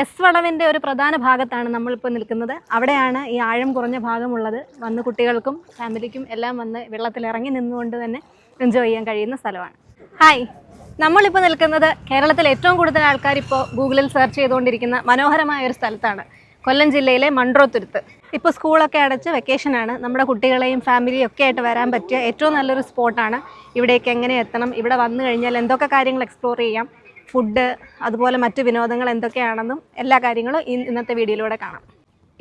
S വളവിന്റെ ഒരു പ്രധാന ഭാഗത്താണ് നമ്മളിപ്പോൾ നിൽക്കുന്നത്. അവിടെയാണ് ഈ ആഴം കുറഞ്ഞ ഭാഗമുള്ളത്. വന്ന് കുട്ടികൾക്കും ഫാമിലിക്കും എല്ലാം വന്ന് വെള്ളത്തിൽ ഇറങ്ങി നിന്നുകൊണ്ട് തന്നെ എൻജോയ് ചെയ്യാൻ കഴിയുന്ന സ്ഥലമാണ്. ഹായ് നമ്മളിപ്പോൾ നിൽക്കുന്നത് കേരളത്തിൽ ഏറ്റവും കൂടുതൽ ആൾക്കാർ ഇപ്പോൾ ഗൂഗിളിൽ സെർച്ച് ചെയ്തുകൊണ്ടിരിക്കുന്ന മനോഹരമായ ഒരു സ്ഥലത്താണ്. കൊല്ലം ജില്ലയിലെ മൺട്രോത്തുരുത്ത് ഇപ്പോൾ സ്കൂളൊക്കെ അടച്ച് വെക്കേഷനാണ് നമ്മുടെ കുട്ടികളെയും ഫാമിലിയും ഒക്കെ ആയിട്ട് വരാൻ പറ്റിയ ഏറ്റവും നല്ലൊരു സ്പോട്ടാണ് ഇവിടേക്ക് എങ്ങനെ എത്തണം? ഇവിടെ വന്നു കഴിഞ്ഞാൽ എന്തൊക്കെ കാര്യങ്ങൾ എക്സ്പ്ലോർ ചെയ്യാം? ഫുഡ് അതുപോലെ മറ്റ് വിനോദങ്ങൾ എന്തൊക്കെയാണെന്നും എല്ലാ കാര്യങ്ങളും ഇന്നത്തെ വീഡിയോയിലൂടെ കാണാം.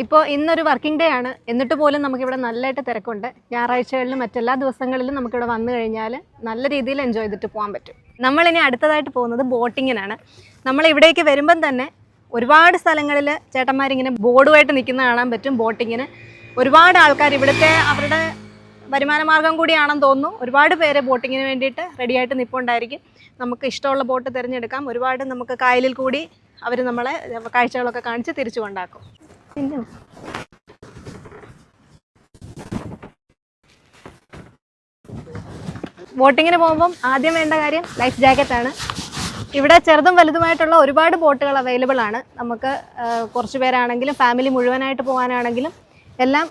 ഇപ്പോൾ ഇന്നൊരു വർക്കിംഗ് ഡേ ആണ്. എന്നിട്ട് പോലും നമുക്കിവിടെ നല്ലതായിട്ട് തിരക്കുണ്ട്. ഞായറാഴ്ചകളിലും മറ്റെല്ലാ ദിവസങ്ങളിലും നമുക്കിവിടെ വന്നു കഴിഞ്ഞാൽ നല്ല രീതിയിൽ എൻജോയ് ചെയ്തിട്ട് പോകാൻ പറ്റും. നമ്മളിനി അടുത്തതായിട്ട് പോകുന്നത് ബോട്ടിങ്ങിനാണ്. നമ്മൾ ഇവിടേക്ക് വരുമ്പം തന്നെ ഒരുപാട് സ്ഥലങ്ങളിൽ ചേട്ടന്മാരിങ്ങനെ ബോർഡുമായിട്ട് നിൽക്കുന്ന കാണാൻ പറ്റും ബോട്ടിങ്ങിന്. ഒരുപാട് ആൾക്കാർ ഇവിടുത്തെ അവരുടെ വരുമാന മാർഗം കൂടിയാണെന്ന് തോന്നുന്നു. ഒരുപാട് പേര് ബോട്ടിങ്ങിന് വേണ്ടിയിട്ട് റെഡിയായിട്ട് നിൽപ്പുണ്ടായിരിക്കും നമുക്ക് ഇഷ്ടമുള്ള ബോട്ട് തിരഞ്ഞെടുക്കാം. ഒരുപാട് നമുക്ക് കായലിൽ കൂടി അവർ നമ്മളെ കാഴ്ചകളൊക്കെ കാണിച്ച് തിരിച്ചു കൊണ്ടാക്കും. പിന്നെ? ബോട്ടിങ്ങിന് പോകുമ്പം ആദ്യം വേണ്ട കാര്യം ലൈഫ് ജാക്കറ്റ് ആണ്. ഇവിടെ ചെറുതും വലുതുമായിട്ടുള്ള ഒരുപാട് ബോട്ടുകൾ അവൈലബിൾ ആണ്. നമുക്ക് കുറച്ച് പേരാണെങ്കിലും ഫാമിലി മുഴുവനായിട്ട് പോകാനാണെങ്കിലും എല്ലാം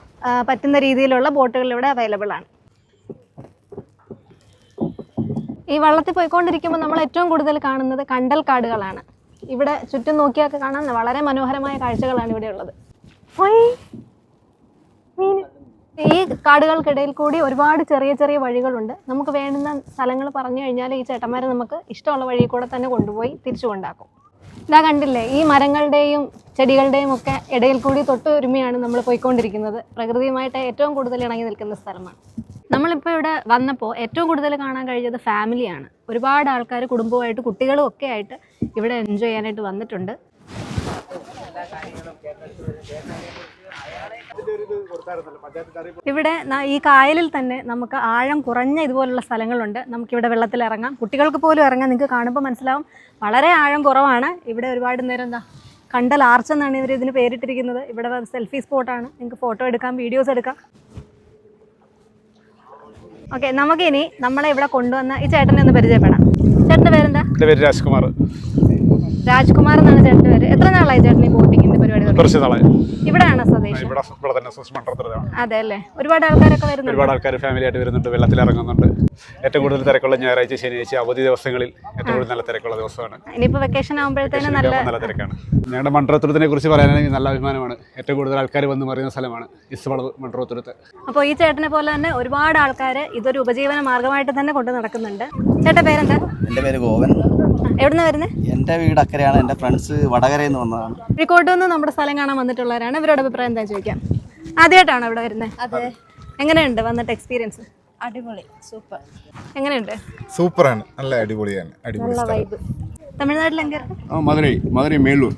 പറ്റുന്ന രീതിയിലുള്ള ബോട്ടുകൾ ഇവിടെ അവൈലബിൾ ആണ്. ഈ വള്ളത്തിൽ പോയിക്കൊണ്ടിരിക്കുമ്പോൾ നമ്മൾ ഏറ്റവും കൂടുതൽ കാണുന്നത് കണ്ടൽ കാടുകളാണ്. ഇവിടെ ചുറ്റും നോക്കിയൊക്കെ കാണാൻ വളരെ മനോഹരമായ കാഴ്ചകളാണ് ഇവിടെ ഉള്ളത്. ഈ കാടുകൾക്കിടയിൽ കൂടി ഒരുപാട് ചെറിയ ചെറിയ വഴികളുണ്ട്. നമുക്ക് വേണ്ടുന്ന സ്ഥലങ്ങൾ പറഞ്ഞു കഴിഞ്ഞാൽ ഈ ചേട്ടന്മാർ നമുക്ക് ഇഷ്ടമുള്ള വഴി കൂടെ തന്നെ കൊണ്ടുപോയി തിരിച്ചു കൊണ്ടാക്കും. ഇതാ കണ്ടില്ലേ ഈ മരങ്ങളുടെയും ചെടികളുടെയും ഒക്കെ ഇടയിൽ കൂടി തൊട്ട് ഒരുമയാണ് നമ്മൾ പോയിക്കൊണ്ടിരിക്കുന്നത്. പ്രകൃതിയുമായിട്ട് ഏറ്റവും കൂടുതൽ ഇണങ്ങി നിൽക്കുന്ന സ്ഥലമാണ്. നമ്മളിപ്പോൾ ഇവിടെ വന്നപ്പോൾ ഏറ്റവും കൂടുതൽ കാണാൻ കഴിഞ്ഞത് ഫാമിലിയാണ് ഒരുപാട് ആൾക്കാർ കുടുംബമായിട്ട് കുട്ടികളും ഒക്കെ ആയിട്ട് ഇവിടെ എൻജോയ് ചെയ്യാനായിട്ട് വന്നിട്ടുണ്ട്. ഇവിടെ ഈ കായലിൽ തന്നെ നമുക്ക് ആഴം കുറഞ്ഞ ഇതുപോലുള്ള സ്ഥലങ്ങളുണ്ട്. നമുക്കിവിടെ വെള്ളത്തിൽ ഇറങ്ങാം. കുട്ടികൾക്ക് പോലും ഇറങ്ങാം. നിങ്ങൾക്ക് കാണുമ്പോൾ മനസ്സിലാവും. വളരെ ആഴം കുറവാണ്. ഇവിടെ ഒരുപാട് നേരം എന്താ കണ്ടൽ ആർച്ച് എന്നാണ് ഇവർ ഇതിന് പേരിട്ടിരിക്കുന്നത്. ഇവിടെ സെൽഫി സ്പോട്ടാണ് നിങ്ങൾക്ക് ഫോട്ടോ എടുക്കാം വീഡിയോസ് എടുക്കാം. ഓക്കെ നമുക്കിനി നമ്മളെ ഇവിടെ കൊണ്ടുവന്ന ഈ ചേട്ടനെ ഒന്ന് പരിചയപ്പെടാം. ചേട്ടന്റെ പേരെന്താ? എന്റെ പേര് രാജ്കുമാർ. രാജ്കുമാർ എന്നാണ് ചേട്ടന്റെ പേര്. എത്ര നാളായി ചേട്ടൻ ഈ ബോട്ടിങ്ങിന്റെ പരിപാടി കുറച്ച് നാളായി. ഇവിടെയാണോ സ്വദേശം? ഇവിടെ ഇവിടെ തന്നെ സുസ് മണ്ഡലത്തിലാണ് അതെ അല്ലേ ഒരുപാട് ആൾക്കാരൊക്കെ വരുന്നുണ്ട്. ഒരുപാട് ആൾക്കാർ ഫാമിലി ആയിട്ട് വരുന്നുണ്ട്. വെള്ളത്തിൽ ഇറങ്ങുന്നുണ്ട് ഏറ്റവും കൂടുതൽ തിരക്കുള്ള ഞായറാഴ്ച ശനിയാഴ്ച അവധി ദിവസങ്ങളിൽ ഏറ്റവും കൂടുതൽ നല്ല തിരക്കുള്ള ദിവസമാണ്. ഇനിയിപ്പോ വെക്കേഷൻ ആകുമ്പോഴത്തേനും നല്ല നല്ല തിരക്കാണ്. ഞങ്ങളുടെ മണ്ഡലത്തുരത്തിനെ കുറിച്ച് പറയാനാണെങ്കിൽ നല്ല അഭിമാനമാണ്. ഏറ്റവും കൂടുതൽ ആൾക്കാർ വന്ന് മറിയുന്ന സ്ഥലമാണ് ഇസ്വളവ് മണ്ഡലത്തുരത്ത് അപ്പോൾ ഈ ചേട്ടനെ പോലെ തന്നെ ഒരുപാട് ആൾക്കാർ ഇതൊരു ഉപജീവന മാർഗമായിട്ട് തന്നെ കൊണ്ട് നടക്കുന്നുണ്ട്. ചേട്ടൻ പേരെന്താ? എന്റെ പേര് ഗോവൻ. എവിടുന്ന് വരുന്നത് എൻ്റെ വീട് അക്കരെയാണ് എൻ്റെ ഫ്രണ്ട്സ് വടകരയിൽ നിന്ന് വന്നതാണ് കോഴിക്കോട്ട് നിന്ന് നമ്മുടെ സ്ഥലം കാണാൻ വന്നിട്ടുള്ളവരാണ് ഇവരുടെ അഭിപ്രായം എന്താ ചോദിക്കാം ആദ്യമായിട്ടാണോ ഇവിടെ വരുന്നത് അതെ എങ്ങനെയുണ്ട് വന്നിട്ട് എക്സ്പീരിയൻസ് അടിപൊളി സൂപ്പർ എങ്ങനെയുണ്ട് സൂപ്പറാണ് നല്ല അടിപൊളിയാണ് അടിപൊളി നല്ല വൈബ് തമിഴ്നാട്ടിൽ എങ്ങനെ ஆ மதுரை மதுரை மேலூர்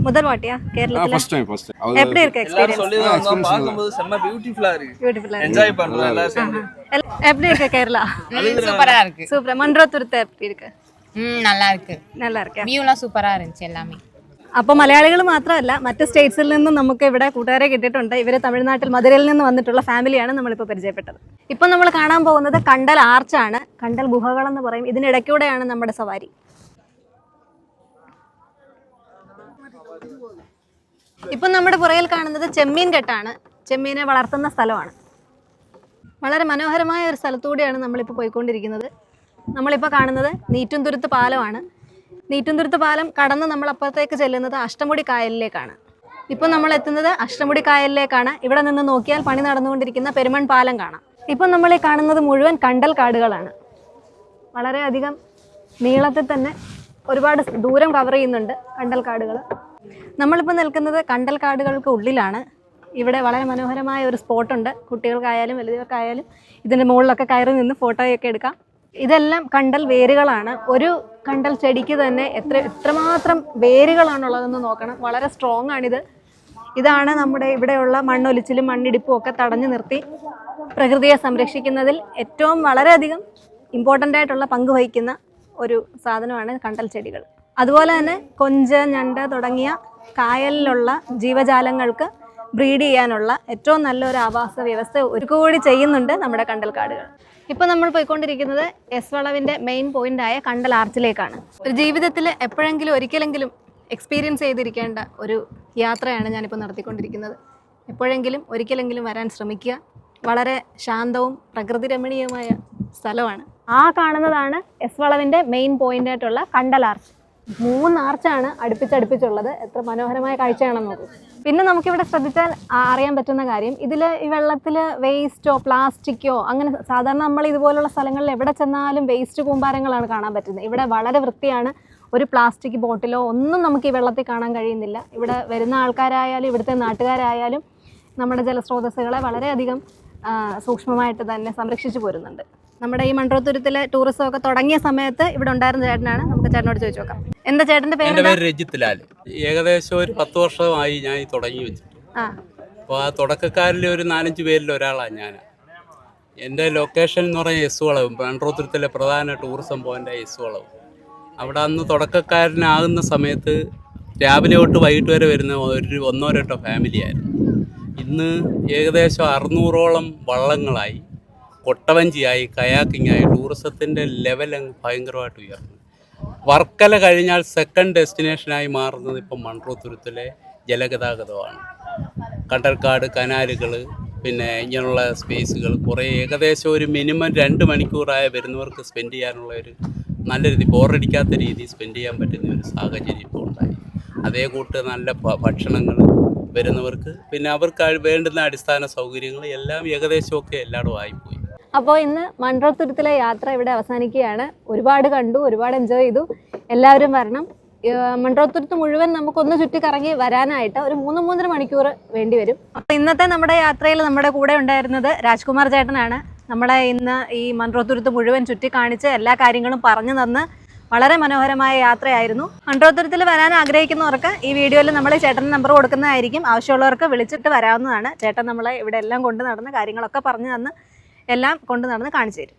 முதல் வாட்டியா கேரளத்துல ஃபர்ஸ்ட் டைம் ஃபர்ஸ்ட் டைம் எப்படி இருக்கு எக்ஸ்பீரியன்ஸ் சொல்லி வந்தோம் பார்க்கும்போது செம்ம பியூட்டிஃபுல்லா இருக்கு பியூட்டிஃபுல்லா என்ஜாய் பண்றோம் எல்லாம் சேர்ந்து எப்படி இருக்கு கேரளா சூப்பரா இருக்கு சூப்பர் மன்றத்துருத்த எப்படி இருக்கு ம் நல்லா இருக்கு நல்லா இருக்கா வியூலாம் சூப்பரா இருந்துச்சு எல்லாமே അപ്പോൾ മലയാളികൾ മാത്രമല്ല മറ്റ് സ്റ്റേറ്റ്സിൽ നിന്നും നമുക്ക് ഇവിടെ കൂട്ടുകാരെ കിട്ടിയിട്ടുണ്ട് ഇവർ തമിഴ്നാട്ടിൽ മധുരയിൽ നിന്ന് വന്നിട്ടുള്ള ഫാമിലിയാണ് നമ്മളിപ്പോൾ പരിചയപ്പെട്ടത് ഇപ്പം നമ്മൾ കാണാൻ പോകുന്നത് കണ്ടൽ ആർച്ചാണ് കണ്ടൽ ഗുഹകൾ എന്ന് പറയും ഇതിനിടയ്ക്കൂടെയാണ് നമ്മുടെ സവാരി ഇപ്പം നമ്മുടെ പുറകിൽ കാണുന്നത് ചെമ്മീൻ കെട്ടാണ് ചെമ്മീനെ വളർത്തുന്ന സ്ഥലമാണ് വളരെ മനോഹരമായ ഒരു സ്ഥലത്തൂടെയാണ് നമ്മളിപ്പോൾ പോയിക്കൊണ്ടിരിക്കുന്നത് നമ്മളിപ്പോൾ കാണുന്നത് നീറ്റുംതുരുത്ത് പാലമാണ്. നീറ്റുംതുരുത്ത് പാലം കടന്ന് നമ്മൾ അപ്പുറത്തേക്ക് ചെല്ലുന്നത് അഷ്ടമുടി കായലിലേക്കാണ്. ഇപ്പം നമ്മൾ എത്തുന്നത് അഷ്ടമുടി കായലിലേക്കാണ്. ഇവിടെ നിന്ന് നോക്കിയാൽ പണി നടന്നുകൊണ്ടിരിക്കുന്ന പെരുമൺ പാലം കാണാം. ഇപ്പം നമ്മൾ ഈ കാണുന്നത് മുഴുവൻ കണ്ടൽ കാടുകളാണ്. വളരെയധികം നീളത്തിൽ തന്നെ ഒരുപാട് ദൂരം കവർ ചെയ്യുന്നുണ്ട് കണ്ടൽ കാടുകൾ നമ്മളിപ്പോൾ നിൽക്കുന്നത് കണ്ടൽ കാടുകൾക്ക് ഉള്ളിലാണ്. ഇവിടെ വളരെ മനോഹരമായ ഒരു സ്പോട്ടുണ്ട് കുട്ടികൾക്കായാലും വലുതുകൾക്കായാലും ഇതിന്റെ മുകളിലൊക്കെ കയറി നിന്ന് ഫോട്ടോയൊക്കെ എടുക്കാം. ഇതെല്ലാം കണ്ടൽ വേരുകളാണ്. ഒരു കണ്ടൽ ചെടിക്ക് തന്നെ എത്ര എത്രമാത്രം വേരുകളാണുള്ളതെന്ന് നോക്കണം. വളരെ സ്ട്രോങ് ആണിത്. ഇതാണ് നമ്മുടെ ഇവിടെയുള്ള മണ്ണൊലിച്ചിലും മണ്ണിടിപ്പും ഒക്കെ തടഞ്ഞു നിർത്തി പ്രകൃതിയെ സംരക്ഷിക്കുന്നതിൽ ഏറ്റവും വളരെയധികം ഇമ്പോർട്ടന്റ് ആയിട്ടുള്ള പങ്ക് വഹിക്കുന്ന ഒരു സാധനമാണ് കണ്ടൽ ചെടികൾ. അതുപോലെ തന്നെ കൊഞ്ച് ഞണ്ട് തുടങ്ങിയ കായലിലുള്ള ജീവജാലങ്ങൾക്ക് ബ്രീഡ് ചെയ്യാനുള്ള ഏറ്റവും നല്ലൊരു ആവാസ വ്യവസ്ഥ ഒരു കൂടി ചെയ്യുന്നുണ്ട് നമ്മുടെ കണ്ടൽക്കാടുകൾ ഇപ്പോൾ നമ്മൾ പോയിക്കൊണ്ടിരിക്കുന്നത് എസ് വളവിന്റെ മെയിൻ പോയിന്റായ കണ്ടൽ ആർച്ചിലേക്കാണ്. ഒരു ജീവിതത്തിൽ എപ്പോഴെങ്കിലും ഒരിക്കലെങ്കിലും എക്സ്പീരിയൻസ് ചെയ്തിരിക്കേണ്ട ഒരു യാത്രയാണ് ഞാനിപ്പോൾ നടത്തിക്കൊണ്ടിരിക്കുന്നത്. എപ്പോഴെങ്കിലും ഒരിക്കലെങ്കിലും വരാൻ ശ്രമിക്കുക. വളരെ ശാന്തവും പ്രകൃതി രമണീയവുമായ സ്ഥലമാണ്. ആ കാണുന്നതാണ് എസ് വളവിന്റെ മെയിൻ പോയിന്റ് ആയിട്ടുള്ള കണ്ടൽ ആർച്ച്. മൂന്ന് ആർച്ചാണ് അടുപ്പിച്ചടുപ്പിച്ചുള്ളത്. എത്ര മനോഹരമായ കാഴ്ചയാണെന്ന് നോക്കൂ. പിന്നെ നമുക്കിവിടെ ശ്രദ്ധിച്ചാൽ അറിയാൻ പറ്റുന്ന കാര്യം. ഇതിൽ ഈ വെള്ളത്തിൽ വേസ്റ്റോ പ്ലാസ്റ്റിക്കോ അങ്ങനെ സാധാരണ നമ്മൾ ഇതുപോലുള്ള സ്ഥലങ്ങളിൽ എവിടെ ചെന്നാലും വേസ്റ്റ് കൂമ്പാരങ്ങളാണ് കാണാൻ പറ്റുന്നത്. ഇവിടെ വളരെ വൃത്തിയാണ്. ഒരു പ്ലാസ്റ്റിക് ബോട്ടിലോ ഒന്നും നമുക്ക് ഈ വെള്ളത്തിൽ കാണാൻ കഴിയുന്നില്ല. ഇവിടെ വരുന്ന ആൾക്കാരായാലും ഇവിടുത്തെ നാട്ടുകാരായാലും നമ്മുടെ ജലസ്രോതസ്സുകളെ വളരെയധികം സൂക്ഷ്മമായിട്ട് തന്നെ സംരക്ഷിച്ചു പോരുന്നുണ്ട്. നമ്മുടെ ഈ മൺട്രോത്തുരുത്തിലെ ടൂറിസം ഒക്കെ തുടങ്ങിയ സമയത്ത് ഇവിടെ ഉണ്ടായിരുന്ന ചേട്ടനാണ്. നമുക്ക് ചേട്ടനോട് ചോദിച്ചു നോക്കാം. എന്താ ചേട്ടന്റെ എന്റെ പേര് പേര് രജിത്ത് ലാൽ. ഏകദേശം ഒരു പത്ത് വർഷമായി ഞാൻ ഈ തുടങ്ങി വെച്ചിട്ട്. ആ. അപ്പോൾ ആ തുടക്കക്കാരിൽ ഒരു നാലഞ്ച് പേരിൽ ഒരാളാണ് ഞാൻ എന്റെ ലൊക്കേഷൻ എന്ന് പറഞ്ഞാൽ എസ് വളവ് മൺട്രോത്തുരുത്തിലെ പ്രധാന ടൂറിസം പോയിന്റ് എസ് വളവ് അവിടെ അന്ന് തുടക്കക്കാരനാകുന്ന സമയത്ത് രാവിലെ തൊട്ട് വൈകിട്ട് വരെ വരുന്ന ഒരു ഒന്നോ രണ്ടോ ഫാമിലിയായിരുന്നു ഇന്ന് ഏകദേശം അറുന്നൂറോളം വള്ളങ്ങളായി കൊട്ടവഞ്ചിയായി കയാക്കിങ്ങായി ടൂറിസത്തിന്റെ ലെവൽ അങ്ങ് ഭയങ്കരമായിട്ട് ഉയർന്നു. വർക്കല കഴിഞ്ഞാൽ സെക്കൻഡ് ഡെസ്റ്റിനേഷനായി മാറുന്നത് ഇപ്പം മൺട്രോത്തുരുത്തിലെ ജലഗതാഗതമാണ്. കണ്ടൽക്കാട് കനാലുകൾ പിന്നെ ഇങ്ങനെയുള്ള സ്പേസുകൾ കുറേ ഏകദേശം ഒരു മിനിമം രണ്ട് മണിക്കൂറായ വരുന്നവർക്ക് സ്പെൻഡ് ചെയ്യാനുള്ള ഒരു നല്ല രീതി ബോറടിക്കാത്ത രീതി സ്പെൻഡ് ചെയ്യാൻ പറ്റുന്ന ഒരു സാഹചര്യം ഇപ്പോൾ ഉണ്ടായി. അതേ കൂട്ട് നല്ല ഭക്ഷണങ്ങൾ വരുന്നവർക്ക് പിന്നെ അവർക്ക് വേണ്ടുന്ന അടിസ്ഥാന സൗകര്യങ്ങൾ എല്ലാം ഏകദേശമൊക്കെ എല്ലായിടും ആയിപ്പോയി. അപ്പോൾ ഇന്ന് മൺറോത്തുരുത്തിലെ യാത്ര ഇവിടെ അവസാനിക്കുകയാണ്. ഒരുപാട് കണ്ടു ഒരുപാട് എൻജോയ് ചെയ്തു. എല്ലാവരും വരണം. മൺറോത്തുരുത്ത് മുഴുവൻ നമുക്കൊന്ന് ചുറ്റിക്കറങ്ങി വരാനായിട്ട് ഒരു മൂന്ന് മൂന്നര മണിക്കൂർ വേണ്ടി വരും. അപ്പോൾ ഇന്നത്തെ നമ്മുടെ യാത്രയിൽ നമ്മുടെ കൂടെ ഉണ്ടായിരുന്നത് രാജ്കുമാർ ചേട്ടനാണ്. നമ്മളെ ഇന്ന് ഈ മൺറോത്തുരുത്ത് മുഴുവൻ ചുറ്റി കാണിച്ച് എല്ലാ കാര്യങ്ങളും പറഞ്ഞു തന്ന് വളരെ മനോഹരമായ യാത്രയായിരുന്നു. മൺറോത്തുരുത്തിൽ വരാൻ ആഗ്രഹിക്കുന്നവർക്ക് ഈ വീഡിയോയിൽ നമ്മൾ ചേട്ടൻ നമ്പർ കൊടുക്കുന്നതായിരിക്കും. ആവശ്യമുള്ളവർക്ക് വിളിച്ചിട്ട് വരാവുന്നതാണ്. ചേട്ടൻ നമ്മളെ ഇവിടെ എല്ലാം കൊണ്ട് നടന്ന് കാര്യങ്ങളൊക്കെ പറഞ്ഞു തന്ന് എല്ലാം കൊണ്ട് നടന്ന് കാണിച്ചു തരും.